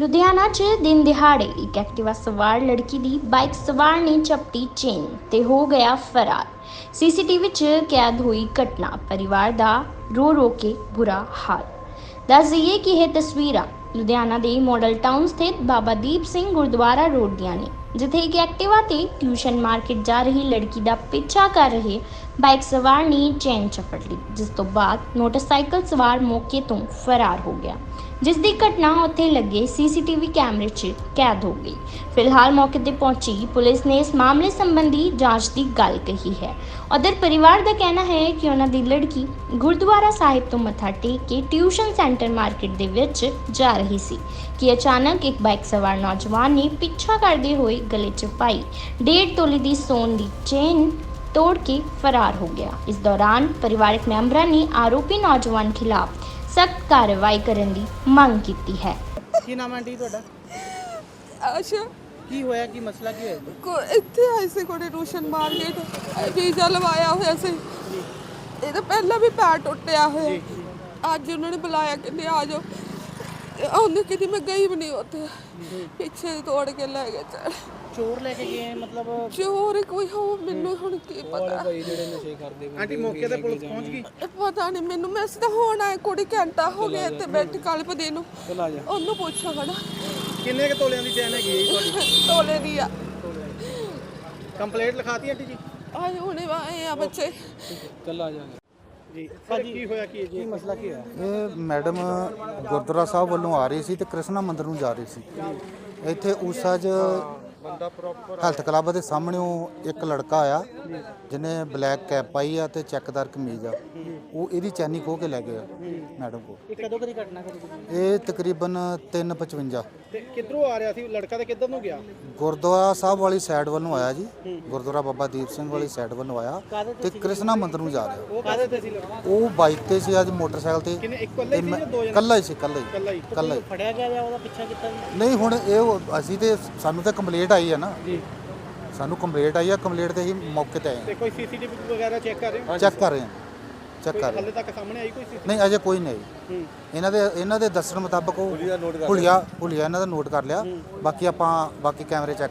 ਲੁਧਿਆਣਾ 'ਚ ਦਿਨ ਦਿਹਾੜੇ ਇੱਕ ਐਕਟਿਵਾ ਸਵਾਰ ਲੜਕੀ ਦੀ ਬਾਈਕ ਸਵਾਰ ਨੇ ਚਪਟੀ ਚੇਨ ਤੇ ਹੋ ਗਿਆ ਫਰਾਰ। ਸੀਸੀਟੀਵੀ 'ਚ ਕੈਦ ਹੋਈ ਘਟਨਾ। ਪਰਿਵਾਰ ਦਾ ਰੋ ਰੋ ਕੇ ਬੁਰਾ ਹਾਲ। ਦੱਸ ਦਈਏ ਕਿ ਇਹ ਤਸਵੀਰਾਂ ਲੁਧਿਆਣਾ ਦੇ ਮਾਡਲ ਟਾਊਨ ਸਥਿਤ ਬਾਬਾ ਦੀਪ ਸਿੰਘ ਗੁਰਦੁਆਰਾ ਰੋਡ ਦੀਆਂ ਨੇ, ਜਿੱਥੇ ਇੱਕ ਐਕਟਿਵਾ ਤੇ ਟਿਊਸ਼ਨ ਮਾਰਕੀਟ ਜਾ ਰਹੀ ਲੜਕੀ ਦਾ ਪਿੱਛਾ ਕਰ ਰਹੇ ਬਾਈਕ ਸਵਾਰ ਨੇ ਚੈਨ ਚਪਟ ਲਈ, ਜਿਸ ਤੋਂ ਬਾਅਦ ਮੋਟਰਸਾਈਕਲ ਸਵਾਰ ਮੌਕੇ ਤੋਂ ਫਰਾਰ ਹੋ ਗਿਆ, ਜਿਸ ਦੀ ਘਟਨਾ ਉੱਥੇ ਲੱਗੇ ਸੀਸੀਟੀਵੀ ਕੈਮਰੇ 'ਚ ਕੈਦ ਹੋ ਗਈ। ਫਿਲਹਾਲ ਮੌਕੇ ਤੇ ਪਹੁੰਚੀ ਪੁਲਿਸ ਨੇ ਇਸ ਮਾਮਲੇ ਸੰਬੰਧੀ ਜਾਂਚ ਦੀ ਗੱਲ ਕਹੀ ਹੈ। ਉਧਰ ਪਰਿਵਾਰ ਦਾ ਕਹਿਣਾ ਹੈ ਕਿ ਉਹਨਾਂ ਦੀ ਲੜਕੀ ਗੁਰਦੁਆਰਾ ਸਾਹਿਬ ਤੋਂ ਮੱਥਾ ਟੇਕ ਕੇ ਟਿਊਸ਼ਨ ਸੈਂਟਰ ਮਾਰਕੀਟ ਦੇ ਵਿੱਚ ਜਾ ਰਹੀ ਸੀ, ਕਿ ਅਚਾਨਕ ਇੱਕ ਬਾਈਕ ਸਵਾਰ ਨੌਜਵਾਨ ਨੇ ਪਿੱਛਾ ਕਰਦੇ ਹੋਏ ਗਲੇ 'ਚ ਪਾਈ ਡੇਢ ਤੋਲੇ ਦੀ ਸੋਨ ਦੀ ਚੇਨ ਤੋੜ ਕੇ ਫਰਾਰ ਹੋ ਗਿਆ ਇਸ ਦੌਰਾਨ ਪਰਿਵਾਰਕ ਮੈਂਬਰਾਂ ਨੇ ਆਰੋਪੀ ਨੌਜਵਾਨ ਖਿਲਾਫ ਸਖਤ ਕਾਰਵਾਈ ਕਰਨ ਦੀ ਮੰਗ ਕੀਤੀ ਹੈ ਕੀ ਨਾਮ ਹੈ ਆਂਟੀ ਤੁਹਾਡਾ ਅੱਛਾ ਕੀ ਹੋਇਆ ਕੀ ਮਸਲਾ ਕੀ ਹੋਇਆ ਜੀ? ਕੋ ਇੱਥੇ ਆਏ ਸੀ ਕੋੜੇ ਰੋਸ਼ਨ ਮਾਰਕੀਟ ਵੀਜ਼ਾ ਲਵਾਇਆ ਹੋਇਆ ਸੀ ਇਹ ਤਾਂ ਪਹਿਲਾਂ ਵੀ ਪੈਰ ਟੁੱਟਿਆ ਹੋਇਆ ਅੱਜ ਉਹਨਾਂ ਨੇ ਬੁਲਾਇਆ ਕਹਿੰਦੇ ਆ ਜਾਓ ਤੇ ਉਹਨੇ ਕਹਿੰਦੀ ਮੈਂ ਗਈ ਵੀ ਨਹੀਂ ਉੱਥੇ। ਪਿੱਛੇ ਤੋੜ ਕੇ ਲੈ ਗਏ ਚਲ। ਚੋਰ ਲੈ ਕੇ ਗਏ ਮਤਲਬ ਚੋਰ ਕੋਈ ਹੋ ਮੈਨੂੰ ਹੁਣ ਕੀ ਪਤਾ। ਆਂਟੀ ਮੌਕੇ ਤੇ ਪੁਲਿਸ ਪਹੁੰਚ ਗਈ? ਪਤਾ ਨਹੀਂ ਮੈਨੂੰ ਮੈਂ ਸਿੱਧਾ ਹੁਣ ਆਇਆ ਕੁੜੀ ਘੰਟਾ ਹੋ ਗਿਆ ਇੱਥੇ ਬੈਠ ਕਲਪਦੇ ਨੂੰ ਚਲ ਆ ਜਾ। ਉਹਨੂੰ ਪੁੱਛਾ ਖੜਾ ਕਿੰਨੇ ਕ ਤੋਲਿਆਂ ਦੀ ਚੈਨ ਹੈਗੀ ਹੈ ਜੀ ਤੁਹਾਡੀ? ਤੋਲੇ ਦੀ ਆ। ਕੰਪਲੇਂਟ ਲਿਖਾਤੀ ਆਂਟੀ ਜੀ? ਆਏ ਹੁਣੇ ਆਏ ਆ ਬੱਚੇ। ਕੱਲ ਆ ਜਾਗੇ ਜੀ। ਭਾਜੀ ਕੀ ਹੋਇਆ ਕੀ ਜੀ? ਮਸਲਾ ਕੀ ਹੋਇਆ? ਇਹ ਮੈਡਮ ਗੁਰਦੁਆਰਾ ਸਾਹਿਬ ਵੱਲੋਂ ਆ ਰਹੀ ਸੀ ਤੇ ਕ੍ਰਿਸ਼ਨਾ ਮੰਦਿਰ ਨੂੰ ਜਾ ਰਹੀ ਸੀ। ਇੱਥੇ ਊਸਾ 'ਚ ਹੈਲਥ ਕਲੱਬ ਦੇ ਸਾਹਮਣੇ ਇੱਕ ਲੜਕਾ ਆਇਆ। ਜਿਹਨੇ ਬਲੈਕ ਕੈਪ ਪਾਈ ਆ ਤੇ ਚੈੱਕਦਾਰ ਕਮੀਜ਼ ਆ। ਉਹ ਇਹਦੀ ਚੈਨੀ ਖੋਹ ਕੇ ਲੈ ਗਿਆ ਮੈਡਮ ਕੋ ਇਹ ਕਦੋਂ ਕਦੀ ਘਟਨਾ ਕਰੀ ਇਹ ਤਕਰੀਬਨ 355 ਤੇ ਕਿੱਧਰੋਂ ਆ ਰਿਹਾ ਸੀ? ਲੜਕਾ ਤੇ ਕਿੱਧਰ ਨੂੰ ਗਿਆ? ਗੁਰਦੁਆਰਾ ਸਾਹਿਬ ਵਾਲੀ ਸਾਈਡ ਵੱਲੋਂ ਆਇਆ ਜੀ। ਗੁਰਦੁਆਰਾ ਬਾਬਾ ਦੀਪ ਸਿੰਘ ਵਾਲੀ ਸਾਈਡ ਵੱਲੋਂ ਆਇਆ ਤੇ ਕ੍ਰਿਸ਼ਨਾ ਮੰਦਿਰ ਨੂੰ ਜਾ ਰਿਹਾ। ਉਹ ਕਾਹਦੇ ਤੇ ਸੀ ਉਹ ਬਾਈਕ ਤੇ ਸੀ ਅੱਜ ਮੋਟਰਸਾਈਕਲ ਤੇ। ਕਿੰਨੇ ਇੱਕ ਇਕੱਲੇ ਸੀ ਜਾਂ ਦੋ ਜਣੇ? ਕੱਲਾ ਹੀ ਸੀ ਕੱਲਾ ਹੀ। ਇਕੱਲਾ ਹੀ। ਕੱਲਾ ਹੀ। ਫੜਿਆ ਗਿਆ ਜਾਂ ਉਹਦਾ ਪਿੱਛਾ ਕੀਤਾ ਨਹੀਂ ਹੁਣ ਇਹ ਅਸੀਂ ਤੇ ਸਾਨੂੰ ਤਾਂ ਕੰਪਲੀਟ ਆਈ ਹੈ ਨਾ। ਜੀ। ਸਾਨੂੰ ਕੰਪਲੀਟ ਆਈ ਆ ਕੰਪਲੀਟ ਤੇ ਹੀ ਮੌਕੇ ਤੇ ਆਏ ਤੇ ਕੋਈ ਸੀਸੀਟੀਵੀ ਵਗੈਰਾ ਚੈੱਕ ਕਰ ਰਹੇ ਹੋ? ਚੈੱਕ ਕਰ ਰਹੇ ਹਾਂ ਚੈੱਕ ਕਰ ਰਹੇ ਹਾਲੇ ਤੱਕ ਸਾਹਮਣੇ ਆਈ ਕੋਈ ਸੀ ਹਾਂ। ਨਹੀਂ ਅਜੇ ਕੋਈ ਨਹੀਂ ਇਹਨਾਂ ਦੇ ਇਹਨਾਂ ਦੇ ਦੱਸਣ ਮੁਤਾਬਕ ਉਹ ਹੁਲੀਆ ਹੁਲੀਆ ਇਹਨਾਂ ਦਾ ਨੋਟ ਕਰ ਲਿਆ। ਬਾਕੀ ਆਪਾਂ ਬਾਕੀ ਕੈਮਰੇ ਚੈੱਕ